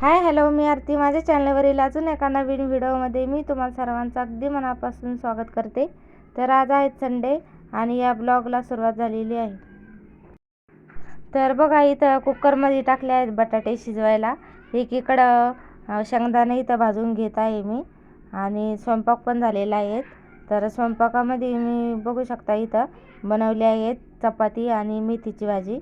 Hi hello मी आरती. माझ्या चॅनलवरील अजून एका नवीन व्हिडिओमध्ये मी तुम्हाला सर्वांचं अगदी मनापासून स्वागत करते. तर आज आहे संडे आणि या ब्लॉगला सुरुवात झालेली आहे. तर बघा इथं कुकरमध्ये टाकले आहेत बटाटे शिजवायला. एकीकडं शेंगदाणे इथं भाजून घेत आहे मी आणि स्वयंपाक पण झालेला आहे. तर स्वयंपाकामध्ये मी बघू शकता इथं बनवले आहेत चपाती आणि मेथीची भाजी.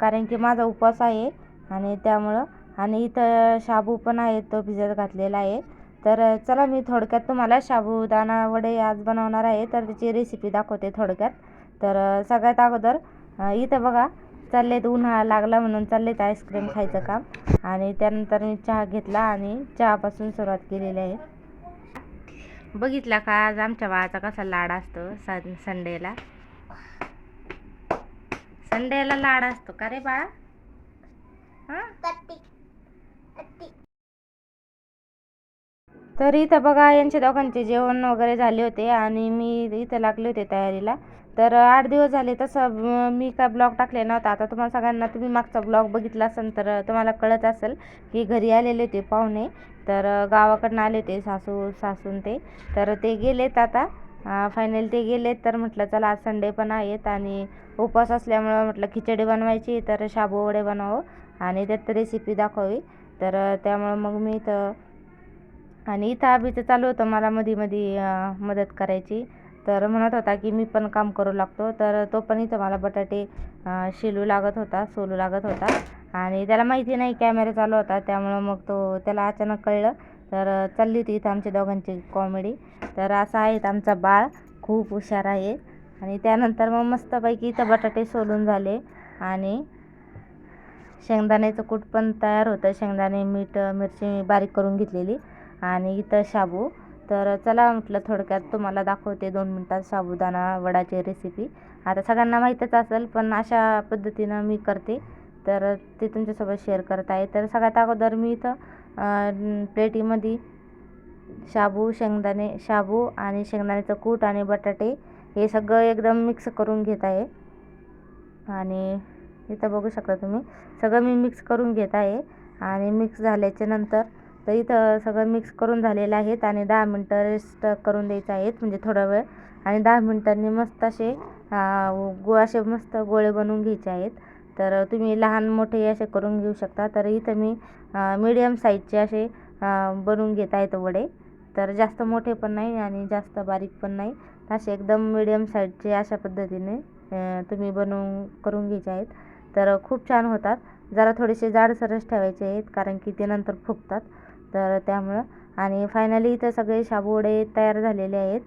कारण की माझा उपवास आहे आणि त्यामुळं आणि इथं शाबू पण आहे तो भिजत घातलेला आहे. तर चला मी थोडक्यात तुम्हाला साबुदाणा वडे आज बनवणार आहे. तर त्याची रेसिपी दाखवते थोडक्यात. तर सगळ्यात अगोदर इथं बघा चाललेत उन्हाळा लागला म्हणून चाललेत आईस्क्रीम खायचं काम. आणि त्यानंतर मी चहा घेतला आणि चहापासून सुरुवात केलेली आहे. बघितला का आज आमच्या बाळाचा कसा लाड असतो सन संडेला? संडेला लाड असतो का रे बाळा? हां? तर इथं बघा यांच्या दोघांचे जेवण वगैरे झाले होते आणि मी इथं लागले होते तयारीला. तर आठ दिवस झाले तसं मी काय ब्लॉग टाकले नव्हता. आता तुम्हाला सगळ्यांना तुम्ही मागचा ब्लॉग बघितला असेल तर तुम्हाला कळत असेल की घरी आलेले होते पाहुणे. तर गावाकडनं आले होते सासू सासून ते. तर ते गेलेत आता. फायनल ते गेलेत. तर म्हटलं चला आज संडे पण आहेत आणि उपवास असल्यामुळं म्हटलं खिचडी बनवायची. तर शाबू वडे बनवावं आणि त्यात रेसिपी दाखवावी. तर त्यामुळं मग मी इथं आणि इथं अभिचं चालू होतं मला मध्ये मध्ये मदत करायची. तर म्हणत होता की मी पण काम करू लागतो. तर तो पण इथं मला बटाटे शिलू लागत होता सोलू लागत होता. आणि त्याला माहिती नाही कॅमेरा चालू होता. त्यामुळं मग तो त्याला अचानक कळलं. तर चालली होती इथं आमच्या दोघांची कॉमेडी तर असं आहे आमचा बाळ. खूप हुशार आहे. आणि त्यानंतर मग मस्तपैकी इथं बटाटे सोलून झाले. आणि शेंगदाण्याचं कूट पण तयार होतं. शेंगदाणे मीठ मिरची बारीक करून घेतलेली. आणि इथं शाबू. तर चला म्हटलं थोडक्यात तुम्हाला दाखवते दोन मिनटात साबुदाणा वडाची रेसिपी आता सगळ्यांना माहीतच असेल पण अशा पद्धतीनं मी करते. तर ते तुमच्यासोबत शेअर करत आहे. तर सगळ्यात अगोदर मी इथं प्लेटीमध्ये शाबू शेंगदाणे शाबू आणि शेंगदाण्याचं कूट आणि बटाटे हे सगळं एकदम मिक्स करून घेत आहे. आणि इथं बघू शकता तुम्ही. सगळं मी मिक्स करून घेत आहे. आणि मिक्स झाल्याच्यानंतर तर इथं सगळं मिक्स करून झालेलं आहेत आणि दहा मिनटं रेस्ट करून द्यायचं आहेत म्हणजे थोडा वेळ. आणि दहा मिनटांनी मस्त असे गो असे मस्त गोळे बनवून घ्यायचे आहेत. तर तुम्ही लहान मोठे असे करून घेऊ शकता. तर इथं मी मीडियम साईजचे असे बनवून घेत आहेत वडे. तर जास्त मोठे पण नाही आणि जास्त बारीक पण नाही. असे एकदम मीडियम साईजचे अशा पद्धतीने तुम्ही बनवून करून घ्यायचे आहेत. तर खूप छान होतात. जरा थोडेसे जाडसरच ठेवायचे आहेत कारण की ते नंतर फुगतात. तर त्यामुळं. आणि फायनली इथं सगळे शाबूवडे तयार झालेले आहेत.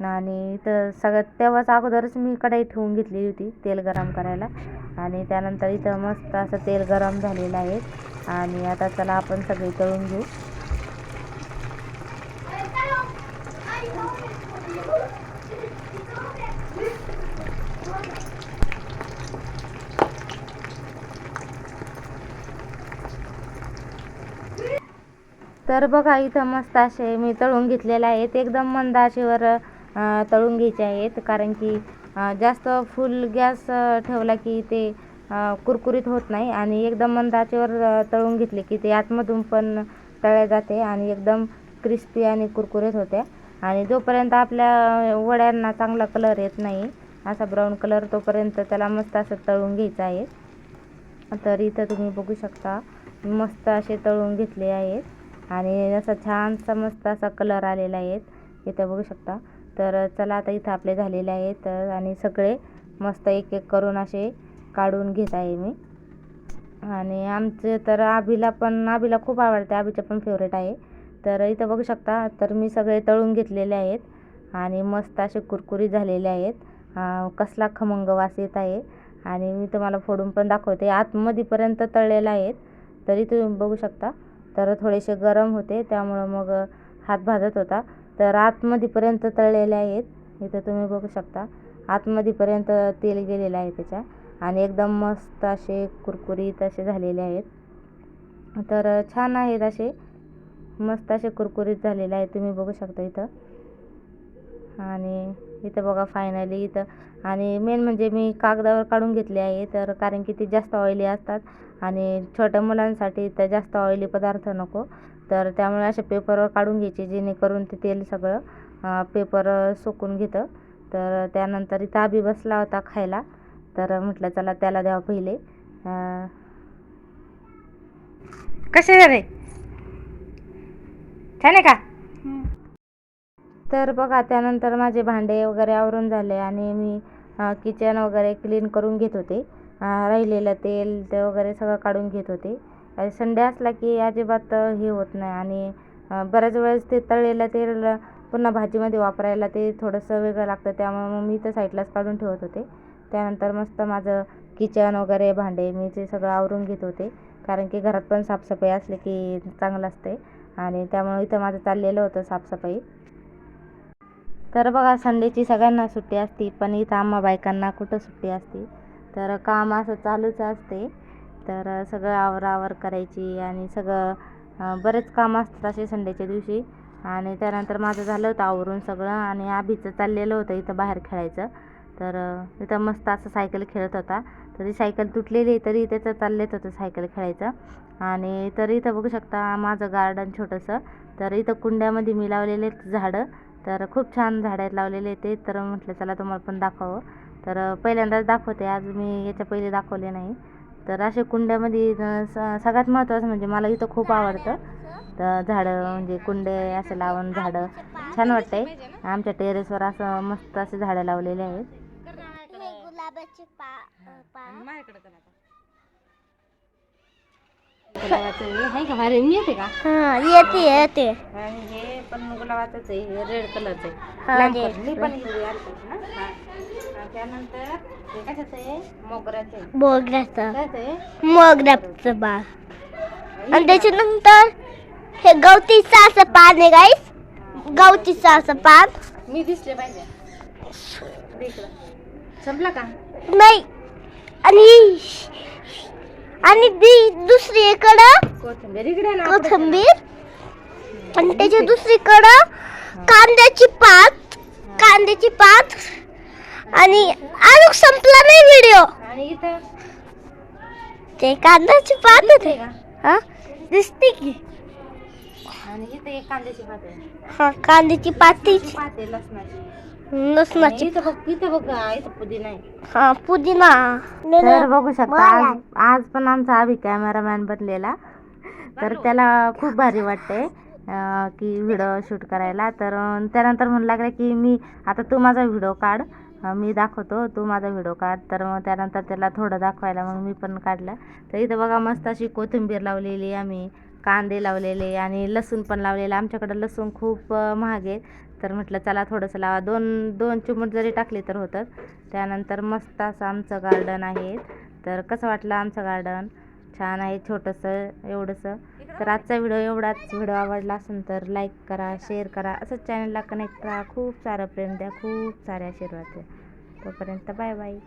आणि इथं सगळं तेव्हाच अगोदरच मी कढाई ठेवून घेतली होती तेल गरम करायला. आणि त्यानंतर इथं मस्त असं तेल गरम झालेलं आहे. आणि आता चला आपण सगळे तळून घेऊ. तर बघा इथं मस्त असे मी तळून घेतलेले आहेत. एकदम मंद आचेवर तळून घ्यायचे आहेत. कारण की जास्त फुल गॅस ठेवला की ते कुरकुरीत होत नाही. आणि एकदम मंद आचेवर तळून घेतले की ते आतमधून पण तळले जाते आणि एकदम क्रिस्पी आणि कुरकुरीत होते. आणि जोपर्यंत आपल्या वड्यांना चांगला कलर येत नाही असा ब्राऊन कलर तोपर्यंत त्याला मस्त असं तळून घ्यायचं आहे. तर इथं तुम्ही बघू शकता मस्त असे तळून घेतले आहेत. आणि असा छानसा मस्त असा कलर आलेला आहे इथं बघू शकता. तर चला आता इथं आपले झालेले आहेत आणि सगळे मस्त एक एक करून असे काढून घेत आहे मी. आणि आमचे तर आबीला पण आबीला खूप आवडते आबीचं पण फेवरेट आहे. तर इथं बघू शकता तर मी सगळे तळून घेतलेले आहेत. आणि मस्त असे कुरकुरी झालेले आहेत. कसला खमंग वास येत आहे. आणि मी तुम्हाला फोडून पण दाखवते. आतमध्येपर्यंत तळलेला आहेत. तरी तुम्ही बघू शकता. तर थोडेसे गरम होते त्यामुळं मग हात भाजत होता. तर आतमध्येपर्यंत तळलेले आहेत इथं तुम्ही बघू शकता. आतमध्येपर्यंत तेल गेलेलं आहे त्याच्या आणि एकदम मस्त असे कुरकुरीत असे झालेले आहेत. तर छान आहेत असे मस्त असे कुरकुरीत झालेले आहेत तुम्ही बघू शकता इथं. आणि इथं बघा फायनली इथं. आणि मेन म्हणजे मी कागदावर काढून घेतले आहे तर कारण की ते जास्त ऑइली असतात. आणि छोट्या मुलांसाठी तर जास्त ऑइली पदार्थ नको. तर त्यामुळे अशा पेपरवर काढून घ्यायचे जेणेकरून ते तेल सगळं पेपर सुकून घेतं. तर त्यानंतर इथं आबी बसला होता खायला. तर म्हटलं चला त्याला द्यावं पहिले. कसे झाले? छान आहे का? तर बघा त्यानंतर माझे भांडे वगैरे आवरून झाले आणि मी किचन वगैरे क्लीन करून घेत होते. राहिलेलं तेल ते वगैरे सगळं काढून घेत होते. संडे असला की अजिबात हे होत नाही आणि बऱ्याच वेळेस ते तळलेलं तेल पुन्हा भाजीमध्ये वापरायला ते थोडंसं वेगळं लागतं. त्यामुळे मग मी तर साईडलाच काढून ठेवत होते. त्यानंतर मस्त माझं किचन वगैरे भांडे मी ते सगळं आवरून घेत होते. कारण की घरात पण साफसफाई असली की चांगलं असते आणि त्यामुळे इथं माझं चाललेलं होतं साफसफाई. तर बघा संडेची सगळ्यांना सुट्टी असते पण इथं आम्हा बायकांना कुठं सुट्टी असते? तर काम असं चालूच असते. तर सगळं आवरावर करायची आणि सगळं बरेच काम असतात असे संडेच्या दिवशी. आणि त्यानंतर माझं झालं होतं आवरून सगळं आणि आभीचं चाललेलं होतं इथं बाहेर खेळायचं. तर इथं मस्त असं सायकल खेळत होता. तर ती सायकल तुटलेली तरी त्याचं चाललेत होतं सायकल खेळायचं. आणि तर इथं बघू शकता माझं गार्डन छोटंसं. तर इथं कुंड्यामध्ये मी लावलेले झाडं. तर खूप छान झाडं आहेत लावलेले ते. तर म्हटलं चला तुम्हाला पण दाखवावं तर पहिल्यांदाच दाखवते. आज मी याच्या पहिले दाखवले नाही. तर असे कुंड्यामध्ये सगळ्यात महत्त्वाचं म्हणजे मला इथं खूप आवडतं. तर झाडं म्हणजे कुंडे असं लावून झाडं छान वाटतंय. आमच्या टेरेसवर असं मस्त असे झाडं लावलेले आहेत. गुलाबाचे आहे. का भारी येते का? हा येते येते. आणि हे पण गुलाबाचंच आहे. हे रेड कलरचं हा, आहे पण हिरवी हा. हा, त्यानंतर हे कशाचं आहे? मोगऱ्याचं आहे. मोगऱ्याचं. काय आहे? मोगऱ्याचं बाग आणि त्याच्यानंतर हे गवतीचं असं पान आहे गाईस गवतीचं असं पान. मी दिसले पाहिजे. इकडं. संपला का? नाही. आणि आणि दुसरीकडं कोथिंबीर. इकडे ना कोथिंबीर. आणि त्याच्या दुसरीकडं कांद्याची पात. कांद्याची पात. आणि अजून संपला नाही व्हिडिओ. शेतात. आणि इथं? ते कांद्याची पात होते. हा? दिसते की? आणि इथं एक कांद्याची पात आहे. हा कांद्याची पातीची पात आहे लसणाची. लसणाची इथं बघ इथं बघ इथं पुदिना आहे. हा पुदिना. तर बघू शकता आज आज पण आमचा आभी कॅमेरामॅन बनलेला. तर त्याला खूप भारी वाटते अं, की व्हिडिओ शूट करायला. तर अं, त्यानंतर म्हणू लागला की मी आता तू माझा व्हिडिओ काढ. अं, मी दाखवतो तू माझा व्हिडिओ काढ. तर मग त्यानंतर त्याला थोडं दाखवायला मग मी पण काढलं. तर इथं बघा मस्त अशी कोथिंबीर लावलेली आम्ही कांदे लावलेले आणि लसूण पण लावलेलं. आमच्याकडं लसूण खूप अं, महाग आहे. तर म्हटलं चला थोडंसं लावा. दोन दोन चिमूट जरी टाकले तर होतं त्यानंतर मस्त असं आमचं गार्डन आहे. तर कसं वाटलं आमचं गार्डन छान आहे छोटंसं एवढंसं. तर आजचा व्हिडिओ एवढाच. व्हिडिओ आवडला असेल तर लाईक करा शेअर करा. असंच चॅनलला कनेक्ट करा खूप सारं प्रेम द्या. खूप सारे आशीर्वाद द्या. तोपर्यंत बाय बाय